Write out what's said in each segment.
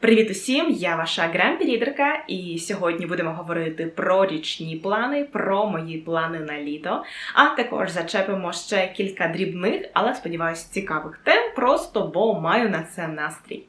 Привіт усім! Я ваша грем-перідерка, і сьогодні будемо говорити про річні плани, про мої плани на літо. А також зачепимо ще кілька дрібних, але сподіваюся, цікавих тем, просто бо маю на це настрій.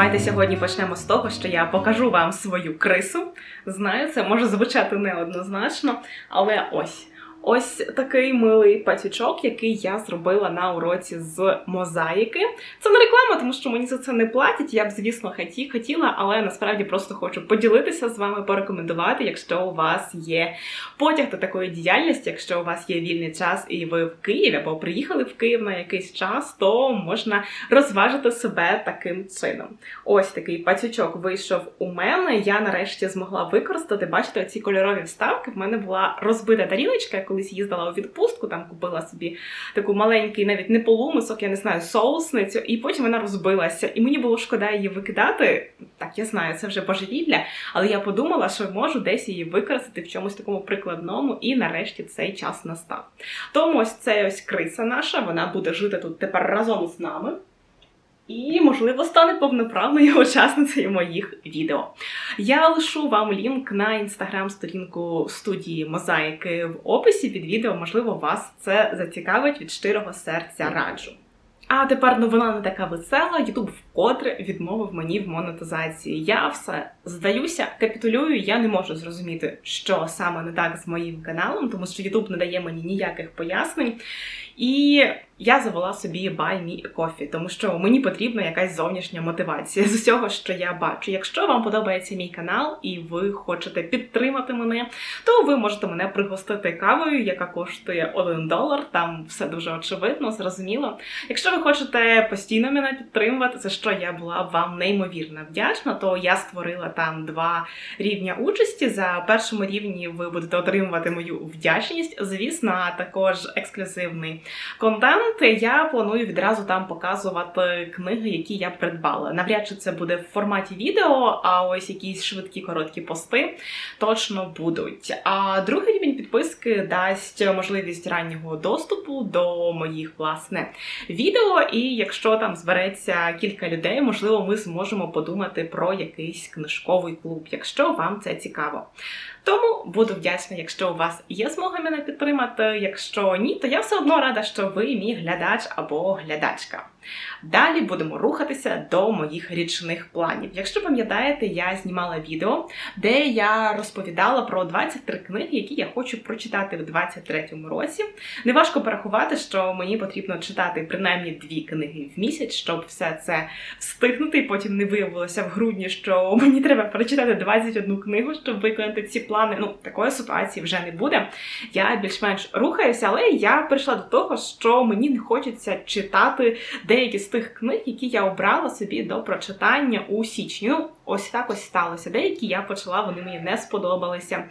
Давайте сьогодні почнемо з того, що я покажу вам свою крису. Знаю, це може звучати неоднозначно, але ось. Ось такий милий патючок, який я зробила на уроці з мозаїки. Це не реклама, тому що мені за це не платять. Я б, звісно, хотіла, але насправді просто хочу поділитися з вами, порекомендувати, якщо у вас є потяг до такої діяльності, якщо у вас є вільний час і ви в Києві або приїхали в Київ на якийсь час, то можна розважити себе таким чином. Ось такий патючок вийшов у мене. Я нарешті змогла використати. Бачите, ці кольорові вставки. В мене була розбита тарілочка колись їздила у відпустку, там купила собі таку маленький, навіть не полумисок, я не знаю, соусницю, і потім вона розбилася. І мені було шкода її викидати. Так, я знаю, це вже божевілля, але я подумала, що можу десь її використати в чомусь такому прикладному, і нарешті цей час настав. Тому ось це ось криса наша, вона буде жити тут тепер разом з нами і, можливо, стане повноправною учасницею моїх відео. Я лишу вам лінк на інстаграм-сторінку студії Мозаїки в описі під відео. Можливо, вас це зацікавить від щирого серця раджу. А тепер новина не така весела. Ютуб вкотре відмовив мені в монетизації. Я все здаюся, капітулюю. Я не можу зрозуміти, що саме не так з моїм каналом, тому що Ютуб не дає мені ніяких пояснень. І я завела собі Buy Me Coffee, тому що мені потрібна якась зовнішня мотивація з усього, що я бачу. Якщо вам подобається мій канал і ви хочете підтримати мене, то ви можете мене пригостити кавою, яка коштує 1 долар. Там все дуже очевидно, зрозуміло. Якщо ви хочете постійно мене підтримувати, за що я була б вам неймовірно вдячна, то я створила там два рівня участі. За першому рівні ви будете отримувати мою вдячність, звісно, а також ексклюзивний контент. Я планую відразу там показувати книги, які я придбала. Навряд чи це буде в форматі відео, а ось якісь швидкі короткі пости точно будуть. А другий рівень підписки дасть можливість раннього доступу до моїх власне відео. І якщо там збереться кілька людей, можливо, ми зможемо подумати про якийсь книжковий клуб, якщо вам це цікаво. Тому буду вдячна, якщо у вас є змога мене підтримати. Якщо ні, то я все одно рада, що ви мій глядач або глядачка. Далі будемо рухатися до моїх річних планів. Якщо пам'ятаєте, я знімала відео, де я розповідала про 23 книги, які я хочу прочитати в 23-му році. Неважко порахувати, що мені потрібно читати принаймні дві книги в місяць, щоб все це встигнути, і потім не виявилося в грудні, що мені треба прочитати 21 книгу, щоб виконати ці плани. Ну, такої ситуації вже не буде. Я більш-менш рухаюся, але я прийшла до того, що мені не хочеться читати деякі з тих книг, які я обрала собі до прочитання у січні. Ну, ось так ось сталося. Деякі я почала, вони мені не сподобалися.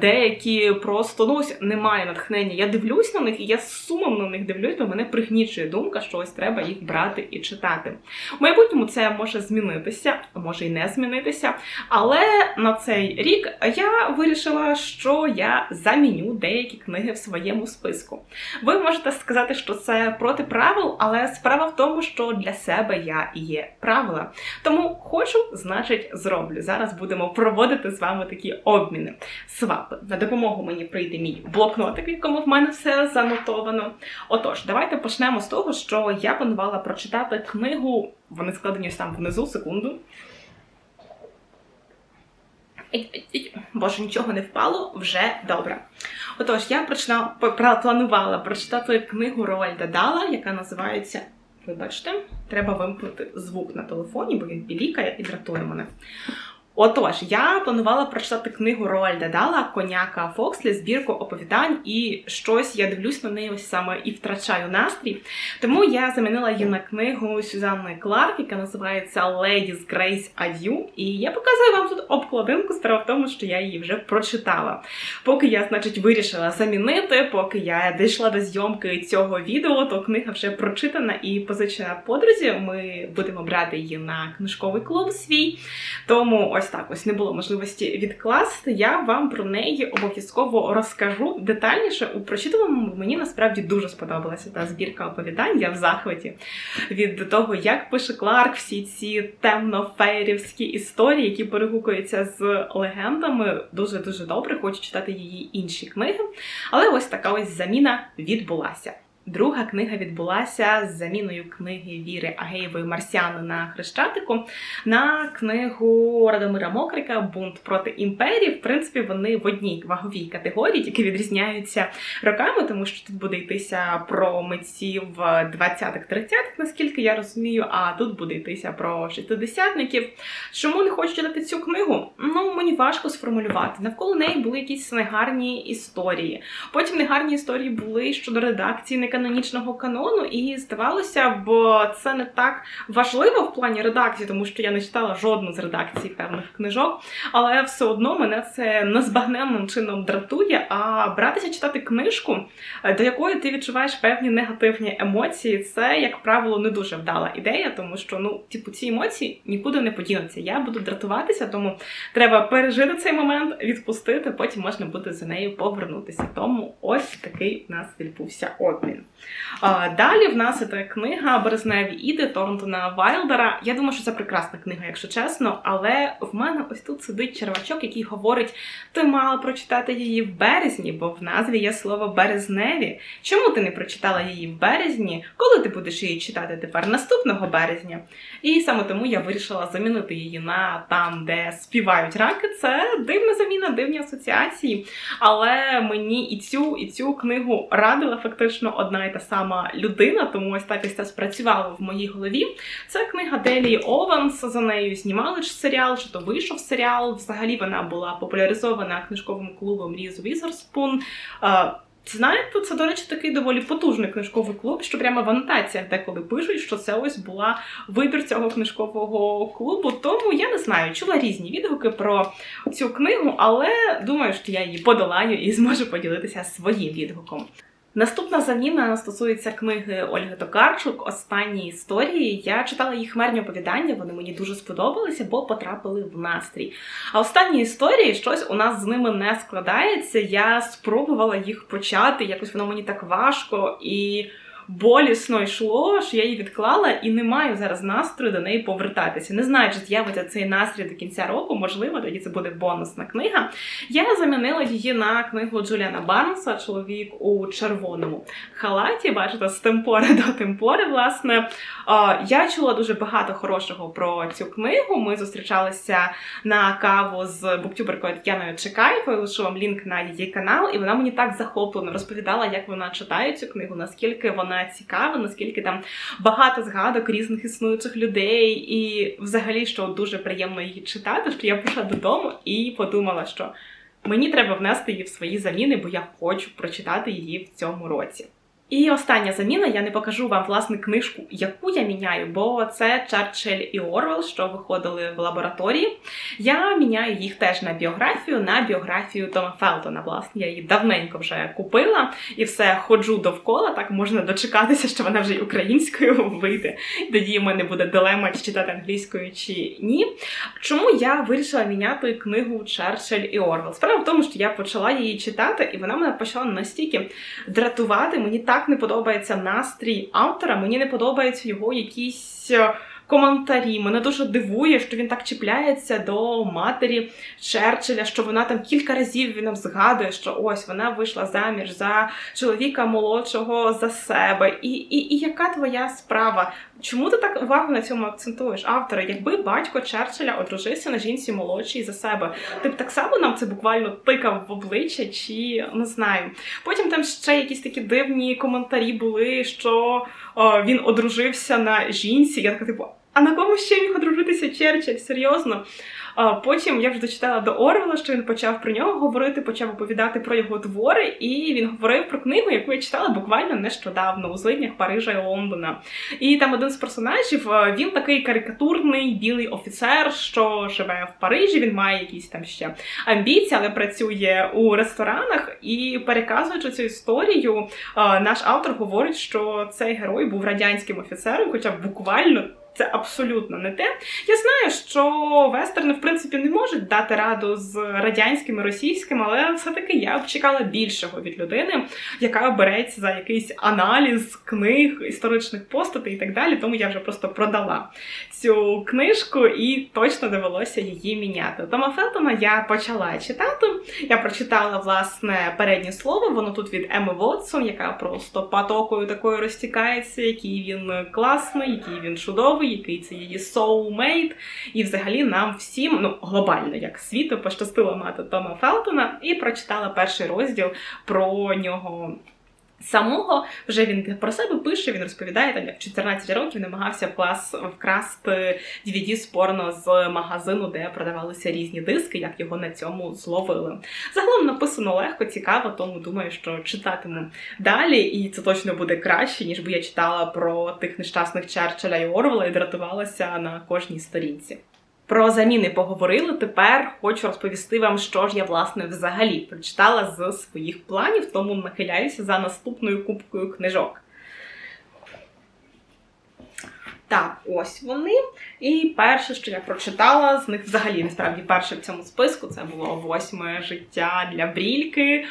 Деякі просто ну ось немає натхнення. Я дивлюсь на них, і я сумом на них дивлюсь, бо мене пригнічує думка, що ось треба їх брати і читати. В майбутньому це може змінитися, може і не змінитися. Але на цей рік я вирішила, що я заміню деякі книги в своєму списку. Ви можете сказати, що це проти правил, але справа в тому, що для себе я і є правила. Тому хочу, значить, зроблю. Зараз будемо проводити з вами такі обміни. Свапи. На допомогу мені прийде мій блокнотик, в якому в мене все занотовано. Отож, давайте почнемо з того, що я планувала прочитати книгу. Вони складені ось там внизу, секунду. Боже, нічого не впало, вже добре. Отож, я прочна... планувала прочитати книгу Роальда Дала, яка називається. Вибачте, треба вимкнути звук на телефоні, бо він пілікає і дратує мене. Отож, я планувала прочитати книгу Роальда Дала Коняка Фокслі, збірку оповідань, і щось я дивлюсь на неї ось саме і втрачаю настрій. Тому я замінила її на книгу Сюзанни Кларк, яка називається Ladies Grace Adieu. І я показую вам тут обкладинку. Справа в тому, що я її вже прочитала. Поки я, значить, вирішила замінити, поки я дійшла до зйомки цього відео, то книга вже прочитана і позичена подрузі. Ми будемо брати її на книжковий клуб свій. Тому ось так ось не було можливості відкласти. Я вам про неї обов'язково розкажу детальніше. У прочитаному мені насправді дуже сподобалася та збірка оповідань. Я в захваті від того, як пише Кларк всі ці темно-фейрівські історії, які перегукуються з легендами. Дуже дуже добре. Хочу читати її інші книги. Але ось така ось заміна відбулася. Друга книга відбулася з заміною книги Віри Агеєвої Марсіани на Хрещатику на книгу Радомира Мокрика Бунт проти імперії. В принципі, вони в одній ваговій категорії, тільки відрізняються роками, тому що тут буде йтися про митців 20-30-х, наскільки я розумію, а тут буде йтися про шістидесятників. Чому не хочу читати цю книгу? Ну, мені важко сформулювати. Навколо неї були якісь негарні історії. Потім негарні історії були щодо редакції неканонічного канону, і здавалося, бо це не так важливо в плані редакції, тому що я не читала жодну з редакцій певних книжок, але все одно мене це незбагненним чином дратує. А братися читати книжку, е, до якої ти відчуваєш певні негативні емоції, це, як правило, не дуже вдала ідея, тому що ну, типу, ці емоції нікуди не подінуться. Я буду дратуватися, тому треба пережити цей момент, відпустити, потім можна буде за нею повернутися. Тому ось такий в нас відбувся обмін. Далі в нас іде книга Березневі іди Торнтона Вайлдера. Я думаю, що це прекрасна книга, якщо чесно. Але в мене ось тут сидить червачок, який говорить: ти мала прочитати її в березні, бо в назві є слово березневі. Чому ти не прочитала її в березні? Коли ти будеш її читати тепер наступного березня? І саме тому я вирішила замінити її на там, де співають раки. Це дивна заміна, дивні асоціації. Але мені і цю, і цю книгу радила фактично одна і та сама людина, тому ось так ось це спрацювало в моїй голові. Це книга Делі Ованс. За нею знімали ж серіал, чи то вийшов серіал. Взагалі вона була популяризована книжковим клубом Різ Візерспун. Знаєте, це, до речі, такий доволі потужний книжковий клуб, що прямо в анотаціях деколи пишуть, що це ось була вибір цього книжкового клубу. Тому я не знаю, чула різні відгуки про цю книгу, але думаю, що я її подолаю і зможу поділитися своїм відгуком. Наступна заміна стосується книги Ольги Токарчук Останні історії. Я читала їх хмерні оповідання, вони мені дуже сподобалися, бо потрапили в настрій. А останні історії щось у нас з ними не складається. Я спробувала їх почати, якось воно мені так важко і болісно йшло, що я її відклала і не маю зараз настрою до неї повертатися. Не знаю, чи з'явиться цей настрій до кінця року, можливо, тоді це буде бонусна книга. Я замінила її на книгу Джуліана Барнса Чоловік у червоному халаті. Бачите, з темпори до темпори. Власне, я чула дуже багато хорошого про цю книгу. Ми зустрічалися на каву з буктюберкою Тетяною Чекаєвою. Лишу вам лінк на її канал, і вона мені так захоплено розповідала, як вона читає цю книгу, наскільки вона цікава, наскільки там багато згадок різних існуючих людей, і взагалі, що дуже приємно її читати, що я прийшла додому і подумала, що мені треба внести її в свої заміни, бо я хочу прочитати її в цьому році. І остання заміна, я не покажу вам власне книжку, яку я міняю, бо це Черчилль і Орвел, що виходили в лабораторії. Я міняю їх теж на біографію, на біографію Тома Фелтона. Власне, я її давненько вже купила і все ходжу довкола. Так можна дочекатися, що вона вже й українською вийде. Тоді в мене буде дилема, чи читати англійською чи ні. Чому я вирішила міняти книгу Черчилль і Орвел? Справа в тому, що я почала її читати, і вона мене почала настільки дратувати. Мені так не подобається настрій автора, мені не подобаються його якісь. Коментарі. Мене дуже дивує, що він так чіпляється до матері Черчилля, що вона там кілька разів він нам згадує, що ось вона вийшла заміж за чоловіка молодшого за себе. І, і, і яка твоя справа? Чому ти так увагу на цьому акцентуєш? Автори, якби батько Черчилля одружився на жінці молодшій за себе, ти б так само нам це буквально тикав в обличчя, чи не знаю. Потім там ще якісь такі дивні коментарі були, що о, він одружився на жінці. Я така, типу, а на кому ще міг одружитися Черчилль? Серйозно? А потім я вже дочитала до Орвела, що він почав про нього говорити, почав оповідати про його твори, і він говорив про книгу, яку я читала буквально нещодавно у злиднях Парижа і Лондона. І там один з персонажів він такий карикатурний білий офіцер, що живе в Парижі. Він має якісь там ще амбіції, але працює у ресторанах. І переказуючи цю історію, наш автор говорить, що цей герой був радянським офіцером, хоча буквально це абсолютно не те. Я знаю, що вестерни, в принципі, не можуть дати раду з радянським і російським, але все-таки я б чекала більшого від людини, яка береться за якийсь аналіз книг, історичних постатей і так далі. Тому я вже просто продала цю книжку і точно довелося її міняти. Тома Фелтона я почала читати. Я прочитала власне переднє слово. Воно тут від Еми Вотсон, яка просто потокою такою розтікається, який він класний, який він чудовий який це її soulmate. І взагалі нам всім, ну глобально, як світу, пощастило мати Тома Фелтона, і прочитала перший розділ про нього. Самого вже він про себе пише, він розповідає, там як 14 років намагався вклас, вкрасти DVD з порно з магазину, де продавалися різні диски, як його на цьому зловили. Загалом написано легко, цікаво, тому думаю, що читатиму далі, і це точно буде краще, ніж би я читала про тих нещасних Черчилля і Орвела і дратувалася на кожній сторінці. Про заміни поговорили. Тепер хочу розповісти вам, що ж я власне взагалі прочитала з своїх планів, тому нахиляюся за наступною кубкою книжок. Так, ось вони. І перше, що я прочитала, з них взагалі насправді перше в цьому списку це було восьме життя для брільки.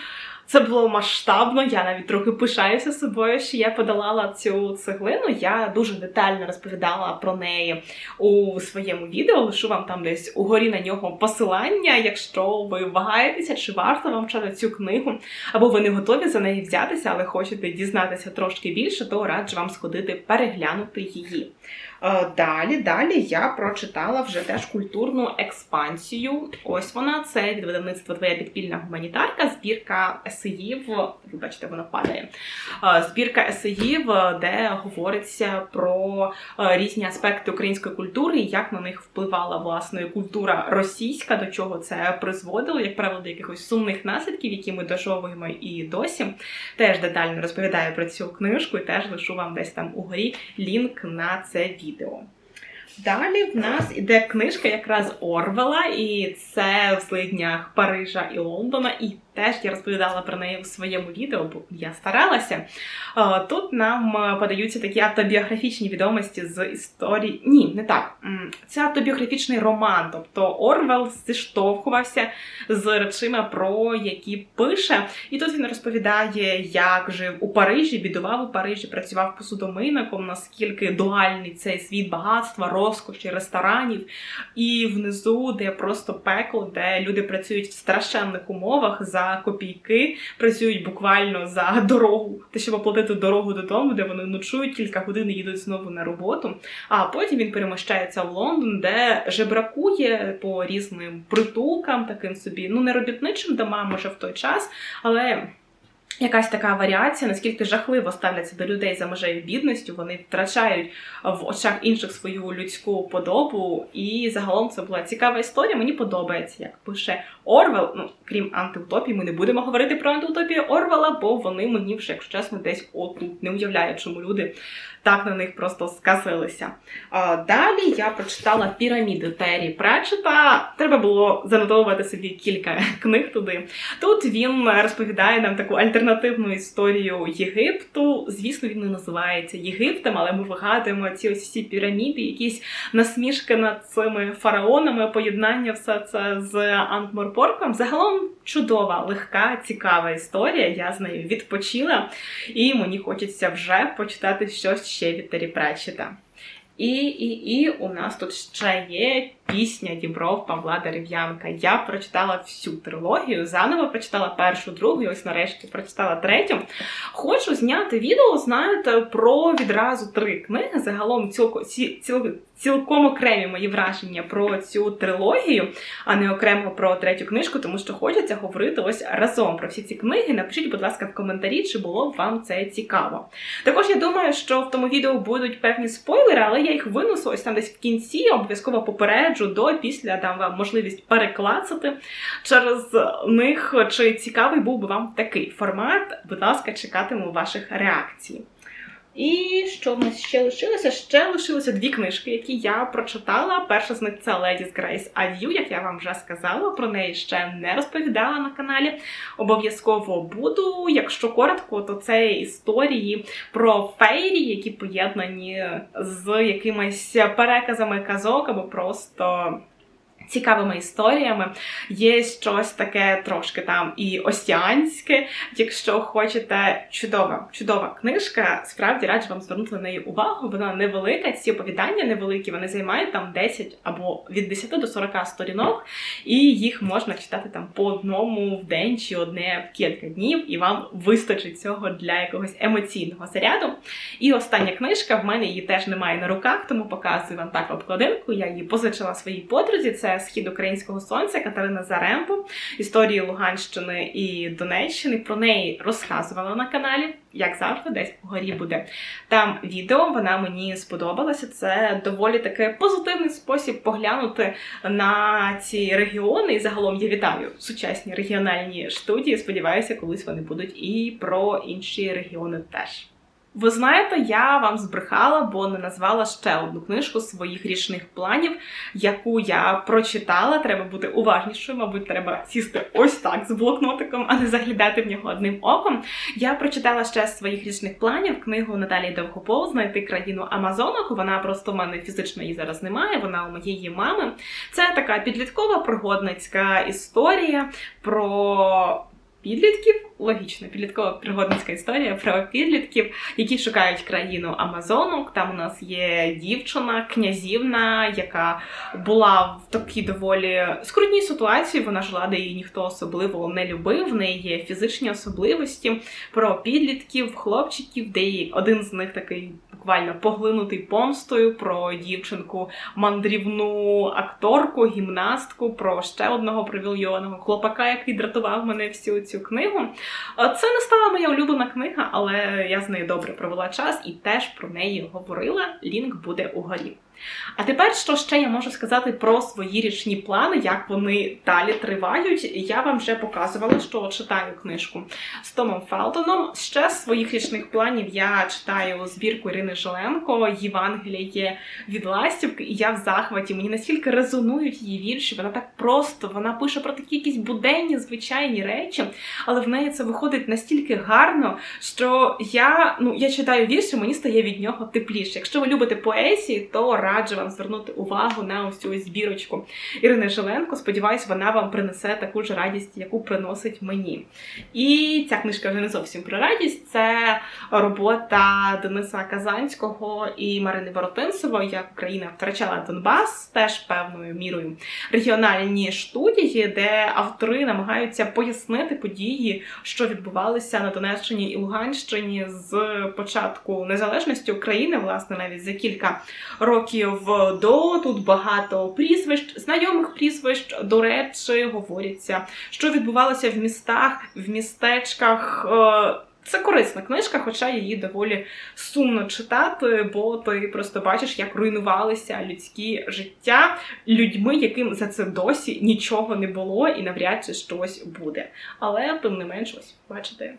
Це було масштабно. Я навіть трохи пишаюся собою, що я подолала цю цеглину. Я дуже детально розповідала про неї у своєму відео. Лишу вам там десь угорі на нього посилання, якщо ви вагаєтеся, чи варто вам читати цю книгу, або ви не готові за неї взятися, але хочете дізнатися трошки більше, то раджу вам сходити переглянути її. Е, далі, далі я прочитала вже теж культурну експансію. Ось вона, це від видавництва Твоя підпільна гуманітарка, збірка есеїв. Вибачте, вона падає. Е, збірка есеїв, де говориться про е, різні аспекти української культури, як на них впливала власне культура російська, до чого це призводило, як правило, до якихось сумних наслідків, які ми дожовуємо і досі. Теж детально розповідаю про цю книжку і теж лишу вам десь там угорі лінк на це відео. Далі в нас іде книжка якраз Орвела, і це в злиднях Парижа і Лондона. І теж я розповідала про неї в своєму відео, бо я старалася. Тут нам е, подаються такі автобіографічні відомості з історії. Ні, не так. Це автобіографічний роман. Тобто Орвел зіштовхувався з речима, про які пише. І тут він розповідає, як жив у Парижі, бідував у Парижі, працював посудомийником, наскільки дуальний цей світ багатства, розкоші, ресторанів. І внизу, де просто пекло, де люди працюють в страшенних умовах. за копійки, працюють буквально за дорогу, те, щоб оплатити дорогу додому, де вони ночують кілька годин і їдуть знову на роботу. А потім він переміщається в Лондон, де жебракує по різним притулкам, таким собі, ну не робітничим домам, може в той час, але. Якась така варіація, наскільки жахливо ставляться до людей за межею бідності, вони втрачають в очах інших свою людську подобу. І загалом це була цікава історія. Мені подобається, як пише Орвел. Ну крім антиутопії, ми не будемо говорити про антиутопію Орвела, бо вони мені вже, якщо чесно, десь отут не уявляю, чому люди так на них просто сказилися. Далі я прочитала піраміди Террі Пратчета. Треба було занотовувати собі кілька книг туди. Тут він розповідає нам таку альтернативну історію Єгипту. Звісно, він не називається Єгиптом, але ми вигадуємо ці ось всі піраміди, якісь насмішки над цими фараонами, поєднання все це з Антморпорком. Загалом чудова, легка, цікава історія. Я з нею відпочила, і мені хочеться вже почитати щось ще від Пратчета. І, і, і у нас тут ще є пісня Дібров Павла Дерев'янка. Я прочитала всю трилогію, заново прочитала першу, другу, і ось нарешті прочитала третю. Хочу зняти відео, знаєте, про відразу три книги. Загалом цілко, ці, ціл, цілком окремі мої враження про цю трилогію, а не окремо про третю книжку, тому що хочеться говорити ось разом про всі ці книги. Напишіть, будь ласка, в коментарі, чи було б вам це цікаво. Також я думаю, що в тому відео будуть певні спойлери, але я їх винесу ось там десь в кінці, обов'язково попереджу до після дам вам можливість переклацати через них. Чи цікавий був би вам такий формат? Будь ласка, чекатиму ваших реакцій. І що в нас ще лишилося? Ще лишилося дві книжки, які я прочитала. Перша з них це Ladies Grace Adieu, як я вам вже сказала. Про неї ще не розповідала на каналі. Обов'язково буду. Якщо коротко, то це історії про фейрі, які поєднані з якимись переказами казок або просто цікавими історіями. Є щось таке трошки там і осіанське. Якщо хочете, чудова, чудова книжка. Справді раджу вам звернути на неї увагу. Вона невелика. Ці оповідання невеликі, вони займають там 10 або від 10 до 40 сторінок, і їх можна читати там по одному в день чи одне в кілька днів, і вам вистачить цього для якогось емоційного заряду. І остання книжка в мене її теж немає на руках, тому показую вам так обкладинку. Я її позичила своїй подрузі. Це схід українського сонця Катерина Зарембо, історії Луганщини і Донеччини. Про неї розказувала на каналі, як завжди, десь вгорі буде там відео. Вона мені сподобалася. Це доволі таки позитивний спосіб поглянути на ці регіони. І загалом я вітаю сучасні регіональні студії. Сподіваюся, колись вони будуть і про інші регіони теж. Ви знаєте, я вам збрехала, бо не назвала ще одну книжку своїх річних планів, яку я прочитала. Треба бути уважнішою, мабуть, треба сісти ось так з блокнотиком, а не заглядати в нього одним оком. Я прочитала ще своїх річних планів книгу Наталії Довгопол Знайти країну Амазонок. Вона просто в мене фізично її зараз немає. Вона у моєї мами. Це така підліткова пригодницька історія про підлітків. Логічно, підліткова пригодницька історія про підлітків, які шукають країну Амазонок. Там у нас є дівчина, князівна, яка була в такій доволі скрутній ситуації. Вона жила, де її ніхто особливо не любив. В неї є фізичні особливості про підлітків, хлопчиків, де один з них такий буквально поглинутий помстою про дівчинку, мандрівну акторку, гімнастку, про ще одного привільйонного хлопака, який дратував мене всю цю книгу. Це не стала моя улюблена книга, але я з нею добре провела час і теж про неї говорила. Лінк буде угорі. А тепер, що ще я можу сказати про свої річні плани, як вони далі тривають. Я вам вже показувала, що читаю книжку з Томом Фелтоном. Ще з своїх річних планів я читаю збірку Ірини Жоленко, Євангеліє від Ластівки, і я в захваті. Мені настільки резонують її вірші. Вона так просто, вона пише про такі якісь буденні, звичайні речі, але в неї це виходить настільки гарно, що я ну я читаю вірші, мені стає від нього тепліше. Якщо ви любите поезії, то раджу вам звернути увагу на ось цю збірочку Ірини Жиленко. Сподіваюсь, вона вам принесе таку ж радість, яку приносить мені. І ця книжка вже не зовсім про радість. Це робота Дениса Казанського і Марини Воротинцевої, як Україна втрачала Донбас, теж певною мірою регіональні студії, де автори намагаються пояснити події, що відбувалися на Донеччині і Луганщині з початку незалежності України, власне, навіть за кілька років років до тут багато прізвищ, знайомих прізвищ, до речі, говориться, що відбувалося в містах, в містечках. Е, це корисна книжка, хоча її доволі сумно читати, бо ти просто бачиш, як руйнувалися людські життя людьми, яким за це досі нічого не було, і навряд чи щось буде. Але тим не менш, ось бачите,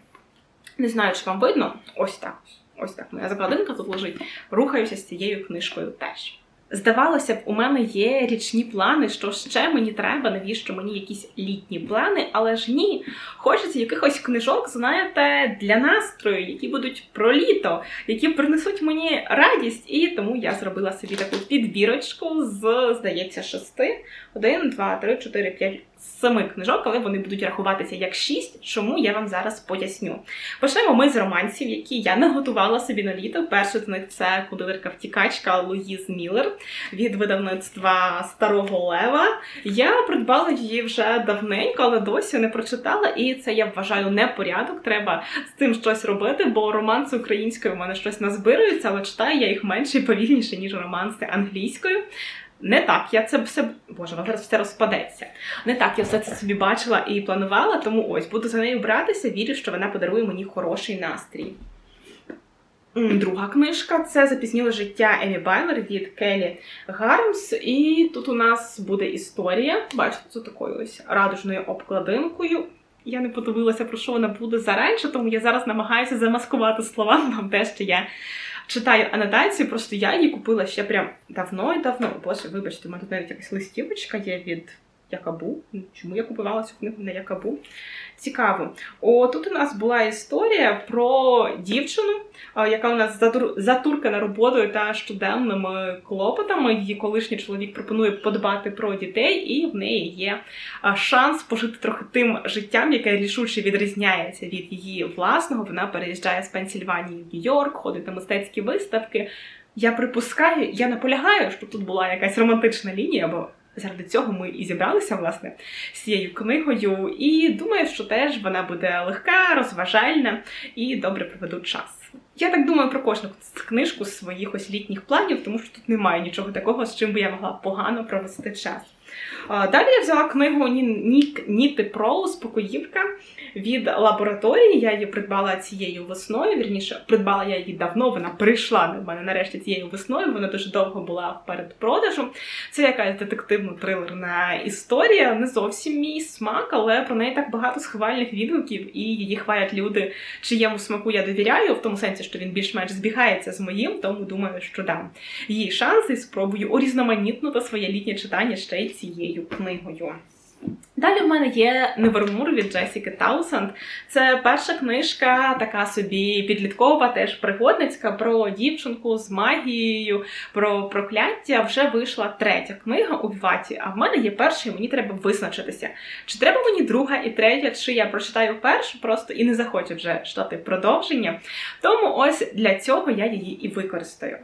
не знаю, чи вам видно, ось так. Ось так моя закладинка тут лежить. Рухаюся з цією книжкою теж. Здавалося б, у мене є річні плани, що ще мені треба, навіщо мені якісь літні плани, але ж ні. Хочеться якихось книжок, знаєте, для настрою, які будуть про літо, які принесуть мені радість. І тому я зробила собі таку підбірочку з, здається, шести. Один, два, три, чотири, п'ять, семи книжок, але вони будуть рахуватися як шість. Чому я вам зараз поясню? Почнемо ми з романсів, які я не готувала собі на літо. Перший з них це кудилирка втікачка Луїз Міллер від видавництва Старого Лева. Я придбала її вже давненько, але досі не прочитала. І це я вважаю непорядок. Треба з цим щось робити, бо романси українською в мене щось назбирується, але читаю я їх менше і повільніше, ніж романси англійською. Не так, я це все боже, воно зараз все розпадеться. Не так, я все це собі бачила і планувала, тому ось буду за нею братися. Вірю, що вона подарує мені хороший настрій. Друга книжка це запізніле життя Емі Байлер від Келі Гармс. І тут у нас буде історія. Бачите, з такою ось радужною обкладинкою. Я не подивилася, про що вона буде зараніше, тому я зараз намагаюся замаскувати слова вам те, що я читаю анотацію, просто я її купила ще прям давно і давно. Боже, вибачте, у мене тут навіть якась листівочка є від Якабу. Чому я купувала цю книгу на Якабу? Цікаво. О, тут у нас була історія про дівчину, яка у нас затур... затуркана роботою та щоденними клопотами. Її колишній чоловік пропонує подбати про дітей, і в неї є шанс пожити трохи тим життям, яке рішуче відрізняється від її власного. Вона переїжджає з Пенсільванії в Нью-Йорк, ходить на мистецькі виставки. Я припускаю, я наполягаю, що тут була якась романтична лінія, бо заради цього ми і зібралися власне з цією книгою. І думаю, що теж вона буде легка, розважальна і добре проведу час. Я так думаю про кожну книжку з своїх ось літніх планів, тому що тут немає нічого такого, з чим би я могла погано провести час. Далі я взяла книгу Ніти Про Спокоївка від лабораторії. Я її придбала цією весною. Вірніше, придбала я її давно. Вона прийшла до мене нарешті цією весною. Вона дуже довго була в передпродажу. Це якась детективно-трилерна історія. Не зовсім мій смак, але про неї так багато схвальних відгуків, і її хвалять люди, чиєму смаку я довіряю, в тому сенсі, що він більш-менш збігається з моїм, тому думаю, що дам їй шанс і спробую урізноманітнути своє літнє читання ще й цією книгою. Далі в мене є Невермур від Джесіки Таусенд. Це перша книжка, така собі підліткова, теж пригодницька про дівчинку з магією, про прокляття. Вже вийшла третя книга у Віваті, а в мене є перша, і мені треба визначитися. Чи треба мені друга і третя, чи я прочитаю першу просто і не захочу вже читати продовження. Тому ось для цього я її і використаю.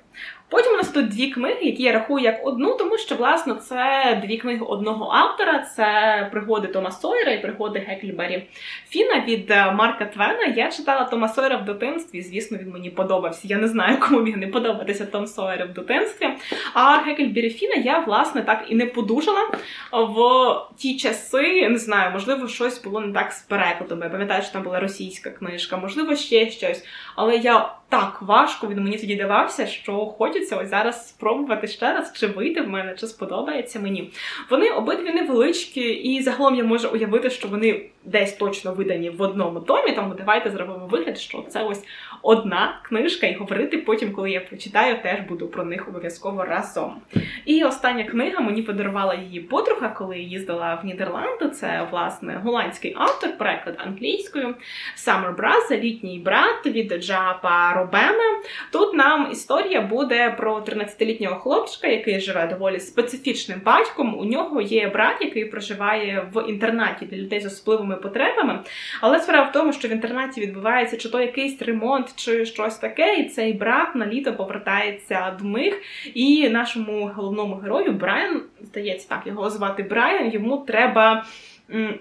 Потім у нас тут дві книги, які я рахую як одну, тому що, власне, це дві книги одного автора: це пригоди Тома Сойера і пригоди Геклібері Фіна від е, Марка Твена. Я читала Тома Сойера в дитинстві. Звісно, він мені подобався. Я не знаю, кому міг не подобатися Том Сойера в дитинстві. А Геклібері Фіна я, власне, так і не подужала в ті часи. Не знаю, можливо, щось було не так з перекладом. Я пам'ятаю, що там була російська книжка, можливо, ще щось. Але я так важко він мені тоді давався, що хочеться ось зараз спробувати ще раз, чи вийде в мене, чи сподобається мені. Вони обидві невеличкі, і загалом я можу уявити, що вони десь точно видані в одному томі. Тому давайте зробимо вигляд, що це ось одна книжка, і говорити потім, коли я прочитаю, теж буду про них обов'язково разом. І остання книга мені подарувала її подруга, коли їздила в Нідерланди. Це власне голландський автор, переклад англійською. Summer Brother, літній брат від Джапа Робена. Тут нам історія буде про 13-літнього хлопчика, який живе доволі специфічним батьком. У нього є брат, який проживає в інтернаті для людей з особливими потребами. Але справа в тому, що в інтернаті відбувається чи то якийсь ремонт, чи щось таке, і цей брат на літо повертається до них. І нашому головному герою Брайан, здається, так його звати Брайан. Йому треба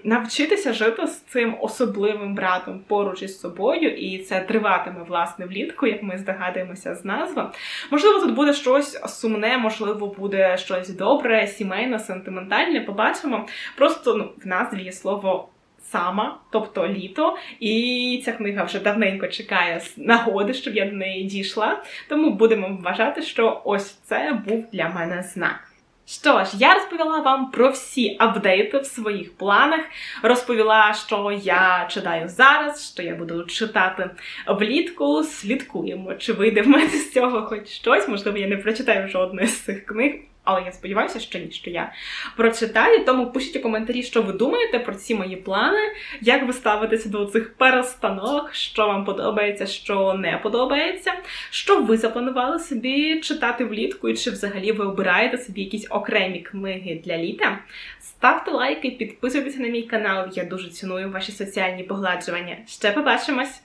навчитися жити з цим особливим братом поруч із собою, і це триватиме власне влітку, як ми здогадуємося з назви. Можливо, тут буде щось сумне, можливо, буде щось добре, сімейне, сентиментальне. Побачимо. Просто ну, в назві є слово. Сама, тобто літо, і ця книга вже давненько чекає нагоди, щоб я до неї дійшла. Тому будемо вважати, що ось це був для мене знак. Що ж, я розповіла вам про всі апдейти в своїх планах. Розповіла, що я читаю зараз, що я буду читати влітку. Слідкуємо, чи вийде в мене з цього хоч щось. Можливо, я не прочитаю жодної з цих книг. Але я сподіваюся, що ні, що я прочитаю. Тому пишіть у коментарі, що ви думаєте про ці мої плани, як ви ставитеся до цих перестановок, що вам подобається, що не подобається, що ви запланували собі читати влітку, і чи взагалі ви обираєте собі якісь окремі книги для літа. Ставте лайки, підписуйтесь на мій канал. Я дуже ціную ваші соціальні погладжування. Ще побачимось!